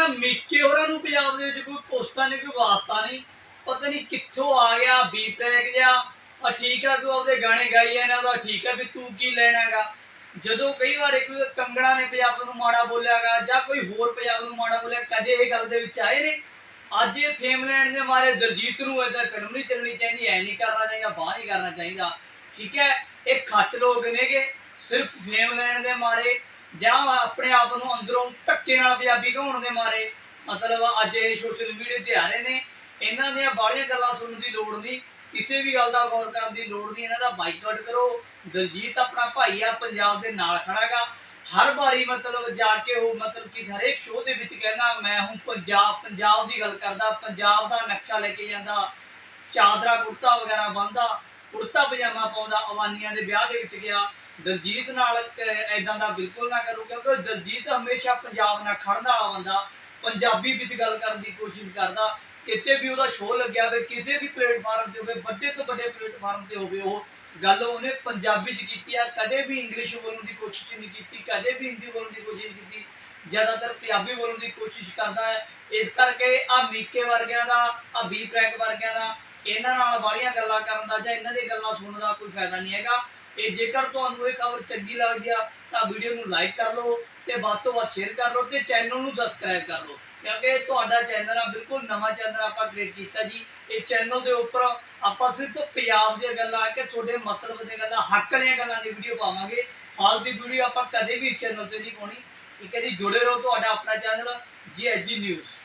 ਨਾ ਮੀਕੇ ਹੋਰਾਂ ਨੂੰ ਪੰਜਾਬ ਦੇ ਵਿੱਚ ਕੋਈ ਪੋਸਟਾਂ ਨਹੀਂ, ਕੋਈ ਵਾਸਤਾ ਨਹੀਂ। ਪਤਾ ਨਹੀਂ ਕਿੱਥੋਂ ਆ ਗਿਆ ਬੀ ਜਾਂ ਠੀਕ ਆ, ਤੂੰ ਆਪਦੇ ਗਾਣੇ ਗਾਈ ਇਹਨਾਂ ਦਾ ਠੀਕ ਆ, ਵੀ ਤੂੰ ਕੀ ਲੈਣਾਗਾ ਜਦੋਂ ਕਈ ਵਾਰ ਕੋਈ ਕੰਗਣਾ ਨੇ ਪੰਜਾਬ ਨੂੰ ਮਾੜਾ ਬੋਲਿਆਗਾ ਜਾਂ ਕੋਈ ਹੋਰ ਪੰਜਾਬ ਨੂੰ ਮਾੜਾ ਬੋਲਿਆ, ਕਦੇ ਇਹ ਗੱਲ ਦੇ ਵਿੱਚ ਆਏ ਨੇ? ਅੱਜ ਇਹ ਫੇਮ ਲੈਣ ਦੇ ਮਾਰੇ ਦਲਜੀਤ ਨੂੰ ਇਦਾਂ ਫਿਲਮ ਨਹੀਂ ਚੱਲਣੀ ਚਾਹੀਦੀ, ਐ ਨਹੀਂ ਕਰਨਾ ਚਾਹੀਦਾ ਬਾਹਰ ਨਹੀਂ ਕਰਨਾ ਚਾਹੀਦਾ। ਠੀਕ ਹੈ, ਇਹ ਖੱਚ ਲੋਕ ਨੇਗੇ, ਸਿਰਫ ਫੇਮ ਲੈਣ ਦੇ ਮਾਰੇ। ਜਾਂ ਆਪਣੇ ਆਪ ਨੂੰ ਅੰਦਰੋਂ ਧੱਕੇ ਨਾਲ ਪੰਜਾਬੀ ਕਹਾਉਣ ਦੇ ਮਾਰੇ। ਮਤਲਬ ਅੱਜ ਇਹ ਸੋਸ਼ਲ ਮੀਡੀਆ ਤੇ ਆ ਰਹੇ ਨੇ। ਇਹਨਾਂ ਦੀਆਂ ਬਾਹਲੀਆਂ ਗੱਲਾਂ ਸੁਣਨ ਦੀ ਲੋੜ ਨਹੀਂ। ਕਿਸੇ ਵੀ ਗੱਲ ਦਾ ਗੌਰ ਕਰਨ ਦੀ ਲੋੜ ਨਹੀਂ। ਇਹਨਾਂ ਦਾ ਬਾਈਕਾਟ ਕਰੋ। ਦਲਜੀਤ ਆਪਣਾ ਭਾਈ ਆ, ਪੰਜਾਬ ਦੇ ਨਾਲ ਖੜਾਗਾ ਹਰ ਵਾਰੀ ਮਤਲਬ ਜਾ ਕੇ ਉਹ ਮਤਲਬ ਕਿ ਹਰੇਕ ਸ਼ੋਅ ਦੇ ਵਿੱਚ ਕਹਿੰਦਾ, ਮੈਂ ਹੁਣ ਪੰਜਾਬ ਪੰਜਾਬ ਦੀ ਗੱਲ ਕਰਦਾ। ਪੰਜਾਬ ਦਾ ਨਕਸ਼ਾ ਲੈ ਕੇ ਜਾਂਦਾ। ਚਾਦਰਾ, ਕੁੜਤਾ ਵਗੈਰਾ ਬੰਨਦਾ। ਕੁੜਤਾ ਪਜਾਮਾ ਪਾਉਂਦਾ। ਅਵਾਨੀਆਂ ਦੇ ਵਿਆਹ ਦੇ ਵਿੱਚ ਗਿਆ। ਦਲਜੀਤ ਨਾਲ ਐਦਾਂ ਦਾ ਬਿਲਕੁਲ ਨਾ ਕਰੋ, ਕਿਉਂਕਿ ਦਲਜੀਤ ਹਮੇਸ਼ਾ ਪੰਜਾਬ ਨਾਲ ਖੜਨ ਵਾਲਾ ਬੰਦਾ, ਪੰਜਾਬੀ ਵਿੱਚ ਗੱਲ ਕਰਨ ਦੀ ਕੋਸ਼ਿਸ਼ ਕਰਦਾ, ਕਿਤੇ ਵੀ ਉਹਦਾ ਸ਼ੋਅ ਲੱਗਿਆ ਹੋਵੇ, ਕਿਸੇ ਵੀ ਪਲੇਟਫਾਰਮ ਤੇ ਹੋਵੇ, ਵੱਡੇ ਤੋਂ ਵੱਡੇ ਪਲੇਟਫਾਰਮ ਤੇ ਹੋਵੇ ਉਹ, ਗੱਲ ਉਹਨੇ ਪੰਜਾਬੀ 'ਚ ਕੀਤੀ ਆ, ਕਦੇ ਵੀ ਇੰਗਲਿਸ਼ ਬੋਲਣ ਦੀ ਕੋਸ਼ਿਸ਼ ਨਹੀਂ ਕੀਤੀ, ਕਦੇ ਵੀ ਹਿੰਦੀ ਬੋਲਣ ਦੀ ਕੋਸ਼ਿਸ਼ ਨਹੀਂ ਕੀਤੀ, ਜ਼ਿਆਦਾਤਰ ਪੰਜਾਬੀ ਬੋਲਣ ਦੀ ਕੋਸ਼ਿਸ਼ ਕਰਦਾ ਹੈ, ਇਸ ਕਰਕੇ ਆ ਮੀਕੇ ਵਰਗਿਆਂ ਦਾ, ਆ ਬੀ ਪ੍ਰੈਕ ਵਰਗਿਆਂ ਦਾ, ਇਹਨਾਂ ਨਾਲ ਵਾਲੀਆਂ ਗੱਲਾਂ ਕਰਨ ਦਾ ਜਾਂ ਇਹਨਾਂ ਦੀ ਗੱਲਾਂ ਸੁਣਨ ਦਾ ਕੋਈ ਫਾਇਦਾ ਨਹੀਂ ਹੈਗਾ। ਇਹ ਜੇਕਰ ਤੁਹਾਨੂੰ ਇਹ ਖਬਰ ਚੰਗੀ ਲੱਗਦੀ ਆ, ਤਾਂ ਵੀਡੀਓ ਨੂੰ ਲਾਈਕ ਕਰ ਲਓ ਤੇ ਵੱਧ ਤੋਂ ਵੱਧ ਸ਼ੇਅਰ ਕਰ ਲਓ ਤੇ ਚੈਨਲ ਨੂੰ ਸਬਸਕ੍ਰਾਈਬ ਕਰ ਲਓ। ਕਿਉਂਕਿ ਤੁਹਾਡਾ ਚੈਨਲ ਆ, ਬਿਲਕੁਲ ਨਵਾਂ ਚੈਨਲ ਆਪਾਂ ਕ੍ਰੀਏਟ ਕੀਤਾ ਜੀ। ਇਹ ਚੈਨਲ ਦੇ ਉੱਪਰ ਆਪਾਂ ਸਿਰਫ ਪੰਜਾਬ ਦੀਆਂ ਗੱਲਾਂ ਕਿ ਤੁਹਾਡੇ ਮਤਲਬ ਦੀਆਂ ਗੱਲਾਂ, ਹੱਕ ਦੀਆਂ ਗੱਲਾਂ ਦੀ ਵੀਡੀਓ ਪਾਵਾਂਗੇ। ਫਾਲਤੂ ਦੀ ਵੀਡੀਓ ਆਪਾਂ ਕਦੇ ਵੀ ਇਸ ਚੈਨਲ ਤੇ ਨਹੀਂ ਪਾਉਣੀ। ਠੀਕ ਹੈ ਜੀ, ਜੁੜੇ ਰਹੋ ਤੁਹਾਡਾ ਆਪਣਾ ਚੈਨਲ ਜੀ ਐਸ ਜੀ ਨਿਊਜ਼